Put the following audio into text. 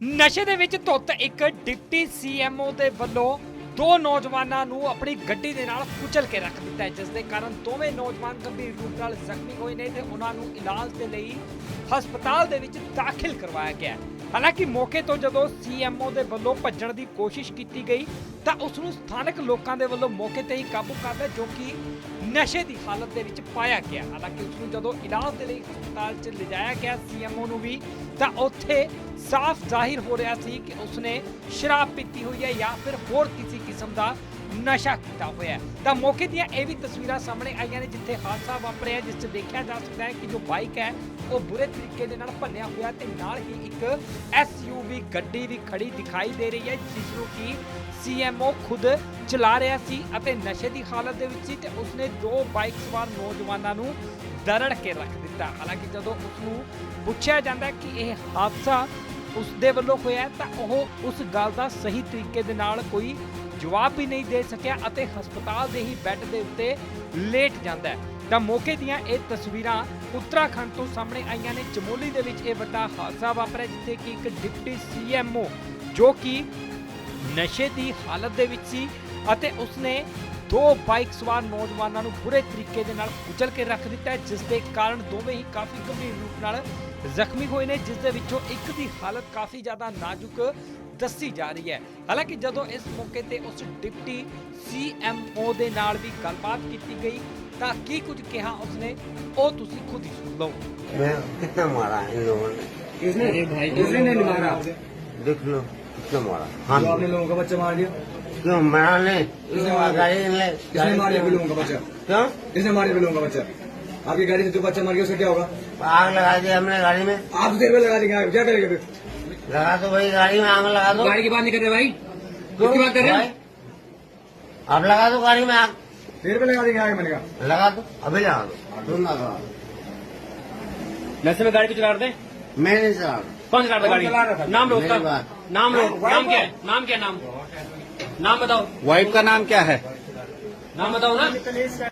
ਨਸ਼ੇ ਦੇ ਵਿੱਚ ਧੁੱਤ ਇੱਕ ਡਿਪਟੀ ਸੀਐਮਓ ਦੇ ਵੱਲੋਂ ਦੋ ਨੌਜਵਾਨਾਂ ਨੂੰ ਆਪਣੀ ਗੱਡੀ ਦੇ ਨਾਲ ਕੁਚਲ ਕੇ ਰੱਖ ਦਿੱਤਾ ਹੈ, ਜਿਸ ਦੇ ਕਾਰਨ ਦੋਵੇਂ ਨੌਜਵਾਨ ਗੰਭੀਰ ਰੂਪ ਨਾਲ ਜ਼ਖਮੀ ਹੋਏ ਨੇ ਤੇ ਉਹਨਾਂ ਨੂੰ ਇਲਾਜ ਦੇ ਲਈ ਹਸਪਤਾਲ ਦੇ ਵਿੱਚ ਦਾਖਲ ਕਰਵਾਇਆ ਗਿਆ ਹੈ। ਹਾਲਾਂਕਿ ਮੌਕੇ ਤੋਂ ਜਦੋਂ ਸੀਐਮਓ ਦੇ ਵੱਲੋਂ ਭੱਜਣ ਦੀ ਕੋਸ਼ਿਸ਼ ਕੀਤੀ ਗਈ, ਤਾਂ ਉਸ ਨੂੰ ਸਥਾਨਕ ਲੋਕਾਂ ਦੇ ਵੱਲੋਂ ਮੌਕੇ ਤੇ ਹੀ ਕਾਬੂ ਕਰ ਲਿਆ, ਜੋ ਕਿ ਨਸ਼ੇ ਦੀ ਹਾਲਤ ਦੇ ਵਿੱਚ ਪਾਇਆ ਗਿਆ। ਹਾਲਾਂਕਿ ਉਸ ਨੂੰ ਜਦੋਂ ਇਲਾਜ ਦੇ ਲਈ ਹਸਪਤਾਲ 'ਚ ਲਿਜਾਇਆ ਗਿਆ ਸੀਐਮਓ ਨੂੰ ਵੀ, ਤਾਂ ਉੱਥੇ ਸਾਫ਼ ਜ਼ਾਹਿਰ ਹੋ ਰਿਹਾ ਸੀ ਕਿ ਉਸਨੇ ਸ਼ਰਾਬ ਪੀਤੀ ਹੋਈ ਹੈ ਜਾਂ ਫਿਰ ਹੋਰ ਕਿਸੇ ਕਿਸਮ ਦਾ ਨਸ਼ਾ ਕੀਤਾ ਹੋਇਆ ਹੈ। ਤਾਂ ਮੌਕੇ ਦੀਆਂ ਇਹ ਵੀ ਤਸਵੀਰਾਂ ਸਾਹਮਣੇ ਆਈਆਂ ਨੇ, ਜਿੱਥੇ ਹਾਦਸਾ ਵਾਪਰਿਆ ਜਿਸ 'ਚ ਦੇਖਿਆ ਜਾ ਸਕਦਾ ਹੈ ਕਿ ਜੋ ਬਾਈਕ ਹੈ, ਉਹ ਬੁਰੇ ਤਰੀਕੇ ਦੇ ਨਾਲ ਭੰਨਿਆ ਹੋਇਆ ਤੇ ਨਾਲ ਹੀ ਇੱਕ ਐਸਯੂਵੀ ਗੱਡੀ ਵੀ ਖੜੀ ਦਿਖਾਈ ਦੇ ਰਹੀ ਹੈ, ਜਿਸ ਨੂੰ ਕਿ ਸੀਐਮਓ ਖੁਦ ਚਲਾ ਰਿਹਾ ਸੀ ਅਤੇ ਨਸ਼ੇ ਦੀ ਹਾਲਤ ਦੇ ਵਿੱਚ ਸੀ ਤੇ ਉਸਨੇ ਦੋ ਬਾਈਕ ਸਵਾਰ ਨੌਜਵਾਨਾਂ ਨੂੰ ਦਰੜ ਕੇ ਰੱਖ ਦਿੱਤਾ। ਹਾਲਾਂਕਿ ਜਦੋਂ ਉਸ ਨੂੰ ਪੁੱਛਿਆ ਜਾਂਦਾ ਕਿ ਇਹ ਹਾਦਸਾ ਉਸ ਦੇ ਵੱਲੋਂ ਹੋਇਆ ਤਾਂ ਉਹ ਉਸ ਗੱਲ ਦਾ ਸਹੀ ਤਰੀਕੇ ਦੇ ਨਾਲ ਕੋਈ ਜਵਾਬ ਵੀ ਨਹੀਂ ਦੇ ਸਕਿਆ ਅਤੇ ਹਸਪਤਾਲ ਦੇ ਹੀ ਬੈੱਡ ਦੇ ਉੱਤੇ ਲੇਟ ਜਾਂਦਾ ਹੈ। ਤਾਂ ਮੌਕੇ ਦੀਆਂ ਇਹ ਤਸਵੀਰਾਂ ਉੱਤਰਾਖੰਡ ਤੋਂ ਸਾਹਮਣੇ ਆਈਆਂ ਨੇ। ਚਮੋਲੀ ਦੇ ਵਿੱਚ ਇਹ ਵੱਡਾ ਹਾਦਸਾ ਵਾਪਰਿਆ, ਜਿੱਥੇ ਕਿ ਇੱਕ ਡਿਪਟੀ ਸੀਐਮਓ ਜੋ ਕਿ ਨਸ਼ੇ ਦੀ ਹਾਲਤ ਦੇ ਵਿੱਚ ਸੀ ਅਤੇ ਉਸਨੇ ਦੋ ਬਾਈਕ ਸਵਾਰ ਨੌਜਵਾਨਾਂ ਨੂੰ ਬੁਰੇ ਤਰੀਕੇ ਦੇ ਨਾਲ ਕੁਚਲ ਕੇ ਰੱਖ ਦਿੱਤਾ ਹੈ, ਜਿਸ ਦੇ ਕਾਰਨ ਦੋਵੇਂ ਹੀ ਕਾਫੀ ਗੰਭੀਰ ਰੂਪ ਨਾਲ ਜ਼ਖਮੀ ਹੋਏ ਨੇ ਜਿਸ ਦੇ ਵਿੱਚੋਂ ਇੱਕ ਦੀ ਹਾਲਤ ਕਾਫੀ ਜ਼ਿਆਦਾ ਨਾਜ਼ੁਕ ਦੱਸੀ ਜਾ ਰਹੀ ਹੈ ਹਾਲਾਂਕਿ ਜਦੋਂ ਇਸ ਮੌਕੇ ਤੇ ਉਸ ਡਿਪਟੀ ਸੀਐਮਓ ਦੇ ਨਾਲ ਵੀ ਗੱਲਬਾਤ ਕੀਤੀ ਗਈ ਤਾਂ ਕੀ ਕੁਝ ਕਿਹਾ ਉਸਨੇ ਉਹ ਤੁਸੀਂ ਖੁਦ ਹੀ ਸੁਣ ਲਓ मैं कितना मारा इन लोगों ने किसने किसने नहीं मारा देख लो कितना मारा हाँ जो आपने लोगों का बच्चा मार दिया क्यों मारा नहीं किसने मारा? गाड़ी ले किसने मार दिया फिर का बच्चा। क्यों? किसने मार दिया फिर का बच्चा। आपकी गाड़ी से जो बच्चा मार गया उसका क्या होगा? आग लगा दी हमने गाड़ी में। आप देर में लगा देंगे क्या करेंगे फिर? लगा दो भाई गाड़ी में आग लगा दो। गाड़ी की बात नहीं कर रहे भाई? किसकी बात कर रहे? हैं? आप लगा दो गाड़ी में आग। देर में लगा देंगे आगे मैंने कहा। लगा दो अभी लगा दो। तुम ना लगा? दो नशे में गाड़ी को चला रहे थे? मैं नहीं चला रहा। कौन चला रहा? गाड़ी? नाम लो उसका। नाम लो। नाम क्या है? नाम क्या नाम। नाम बताओ वाइफ का नाम क्या है नाम बताओ ना